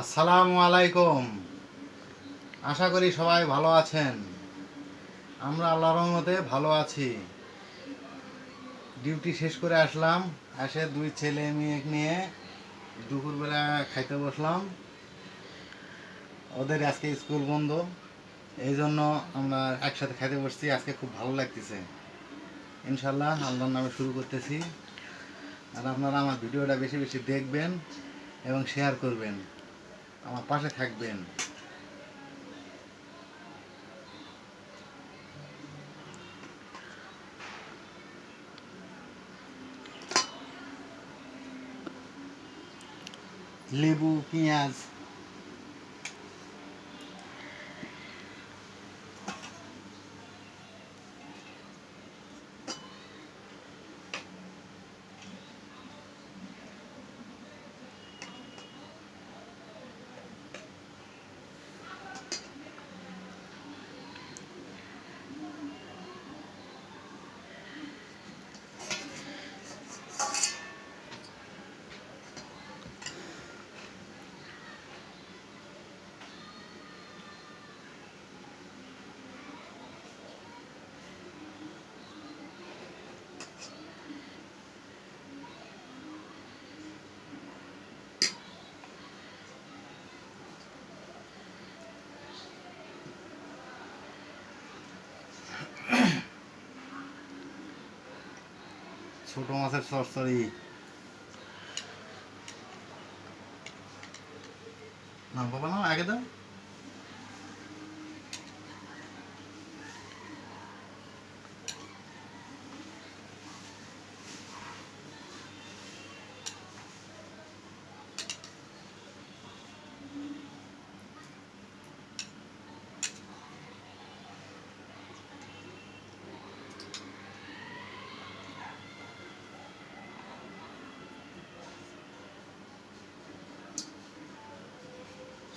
আসসালামু আলাইকুম। আশা করি সবাই ভালো আছেন। আমরা আল্লাহর রহমতে ভালো আছি। ডিউটি শেষ করে আসলাম, এসে দুই ছেলে মেয়ে নিয়ে দুপুরবেলা খাইতে বসলাম। ওদের আজকে স্কুল বন্ধ, এই জন্য আমরা একসাথে খাইতে বসছি, আজকে খুব ভালো লাগতেছে। ইনশাল্লাহ আল্লাহর নামে শুরু করতেছি। আর আপনারা আমার ভিডিওটা বেশি বেশি দেখবেন এবং শেয়ার করবেন। আমার পাশে থাকবেন। লেবু পেঁয়াজ ছোট মাছের সরসরি না বাবা না আগে দাও।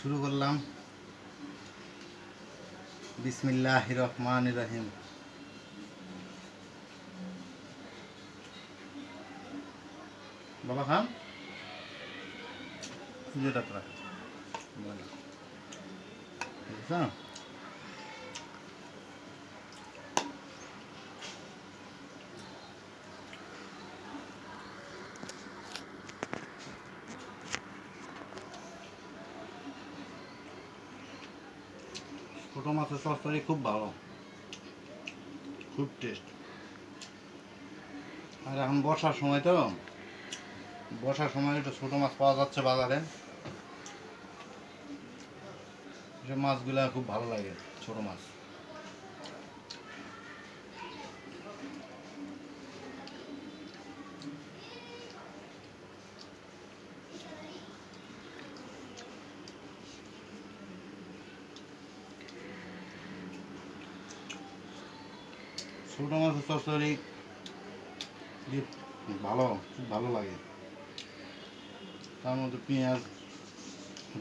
শুরু করলাম বিসমিল্লাহ রহমান রহিম বাবা খান তোরা বলো। বুঝছ? ছোট মাছের তরকারি খুব ভালো। খুব টেস্ট আর এখন বর্ষার সময় তো। বর্ষার সময় একটু ছোটো মাছ পাওয়া যাচ্ছে বাজারে। সে মাছগুলো খুব ভালো লাগে, ছোটো মাছ। ছোট মাছের দিয়ে ভালো খুব ভালো লাগে। তার মধ্যে পেঁয়াজ,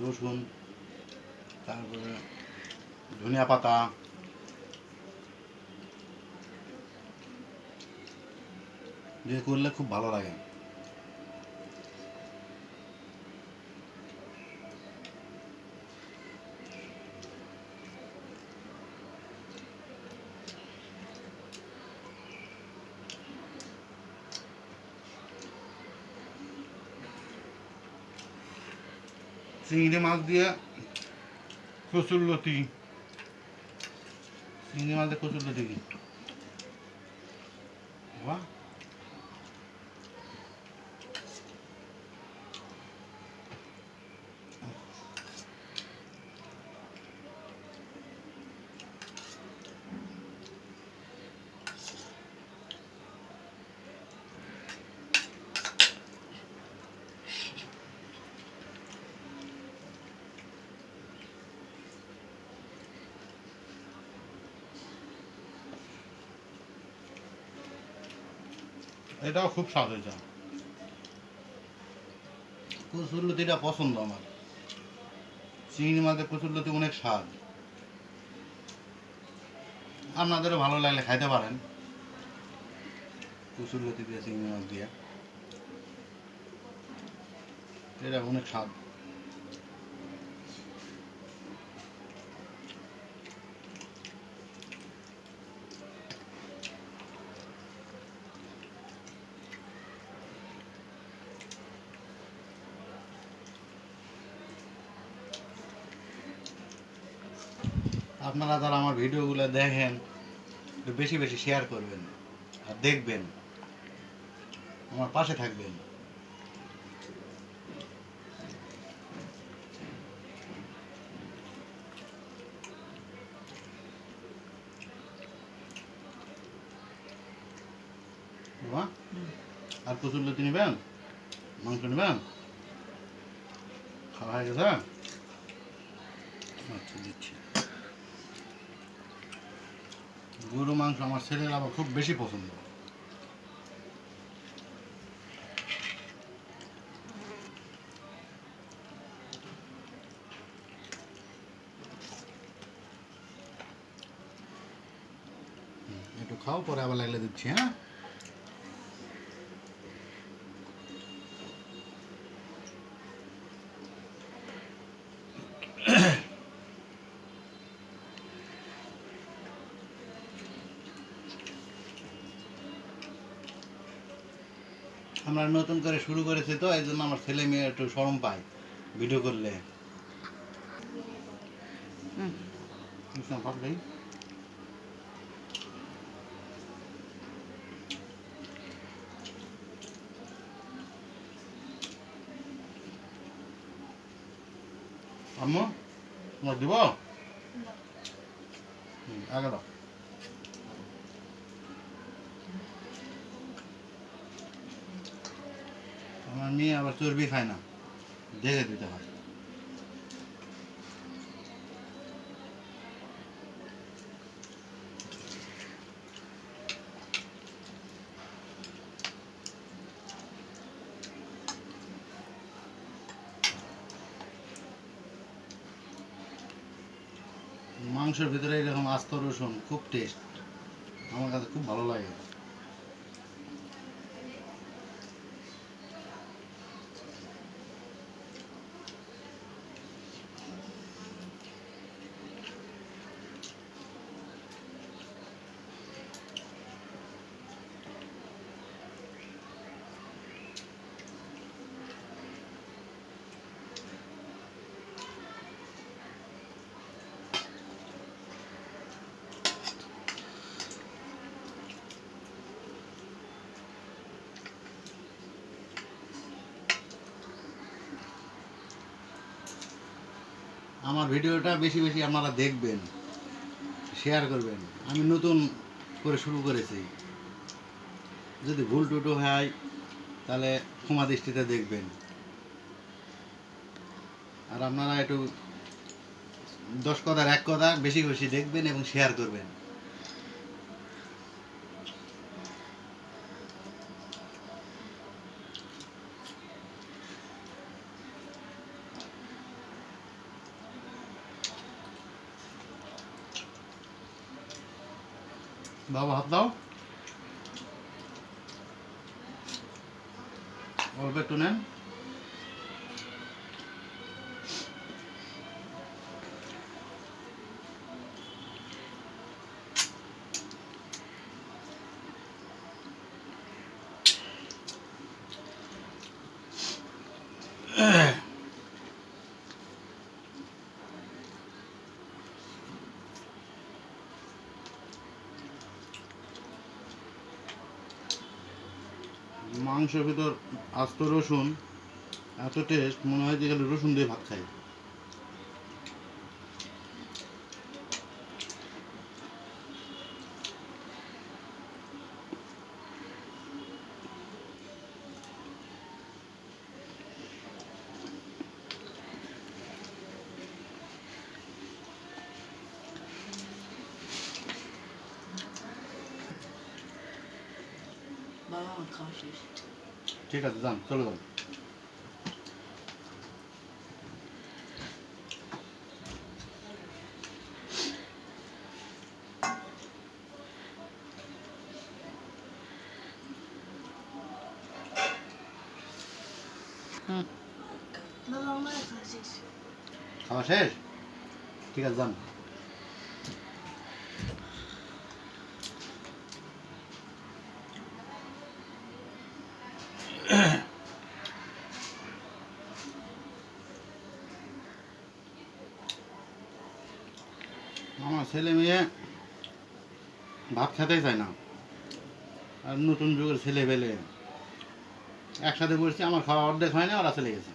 রসুন, তারপরে ধনিয়া পাতা। করলে খুব ভালো লাগে। চিংড়ি মাছ দিয়ে কচুরলতি চিংড়ি মাছ দিয়ে কচুরলতি এটাও খুব স্বাদ হয়েছে কচুরলতিটা পছন্দ আমার। চিংড়ি মাছের কচুরলতি অনেক স্বাদ। আপনাদেরও ভালো লাগলে খাইতে পারেন। কচুরলতি দিয়ে, চিংড়ি মাছ দিয়ে। এটা অনেক স্বাদ। আপনারা যারা আমার ভিডিওগুলো দেখেন, একটু বেশি বেশি শেয়ার করবেন আর দেখবেন। আমার পাশে থাকবেন। আর কচুর লতি নেবেন? মাংস নেবেন? খাওয়া হয়ে গেছে? আচ্ছা দিচ্ছি। গরু মাংস আমার ছেলের আবার খুব বেশি পছন্দ। একটু খাও, পরে আবার লাগলে দিচ্ছি হ্যাঁ? আমরা নতুন করে শুরু করেছি তো এই জন্য আমার ছেলে মেয়ে একটু সরম পায় ভিডিও করলে। আম্মু তোমার দিব? হুম, আগে দাও আমার মেয়ে আবার চর্বি খায় না। দেখে দিতে হয়। মাংসের ভিতরে এরকম আস্ত রসুন, খুব টেস্ট আমার কাছে খুব ভালো লাগে। আমার ভিডিওটা বেশি বেশি আপনারা দেখবেন শেয়ার করবেন। আমি নতুন করে শুরু করেছি। যদি ভুল টুটু হয়, তাহলে ক্ষমা দৃষ্টিতে দেখবেন। আর আপনারা একটু দশ কথার এক কথা বেশি বেশি দেখবেন এবং শেয়ার করবেন। বাবা হাত দাও অল্প একটু নেন মাংসের ভিতর আস্ত রসুন এত টেস্ট মনে হয় যে রসুন দিয়ে ভাত খাই। খাওয়া শেষ। ঠিক আছে যান চলে যান। খাওয়া শেষ? ঠিক আছে যান। আমার ছেলে মেয়ে ভাত খেতেই চায় না। আর নতুন যুগের ছেলে পেলে একসাথে বসছি, আমার খাওয়া অর্ধেক হয় না ওরা চলে গেছে।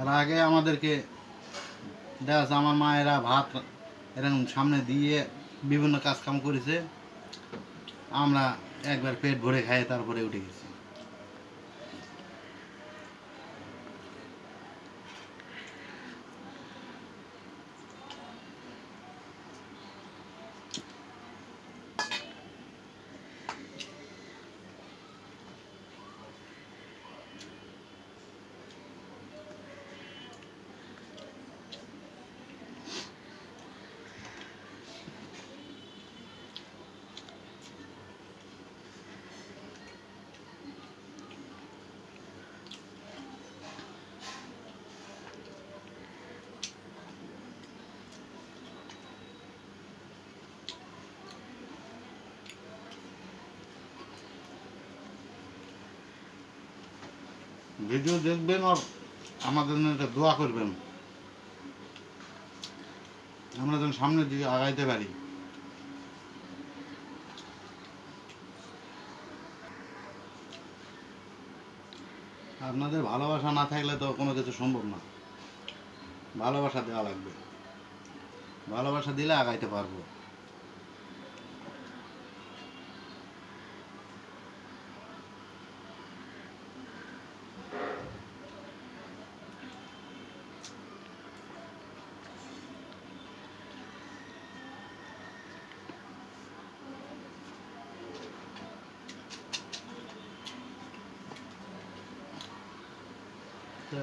আর আগে আমাদেরকে দেখা আমার মায়েরা ভাত এরকম সামনে দিয়ে বিভিন্ন কাজ কাম করেছে। আমরা একবার পেট ভরে খাই তারপরে উঠে গেছি। ভিডিও দেখবেন আর আমাদের একটা দোয়া করবেন। আমরা যেন সামনের দিকে আগাইতে পারি। আপনাদের ভালোবাসা না থাকলে তো কোনো কিছু সম্ভব না। ভালোবাসা দেওয়া লাগবে। ভালোবাসা দিলে আগাইতে পারব তা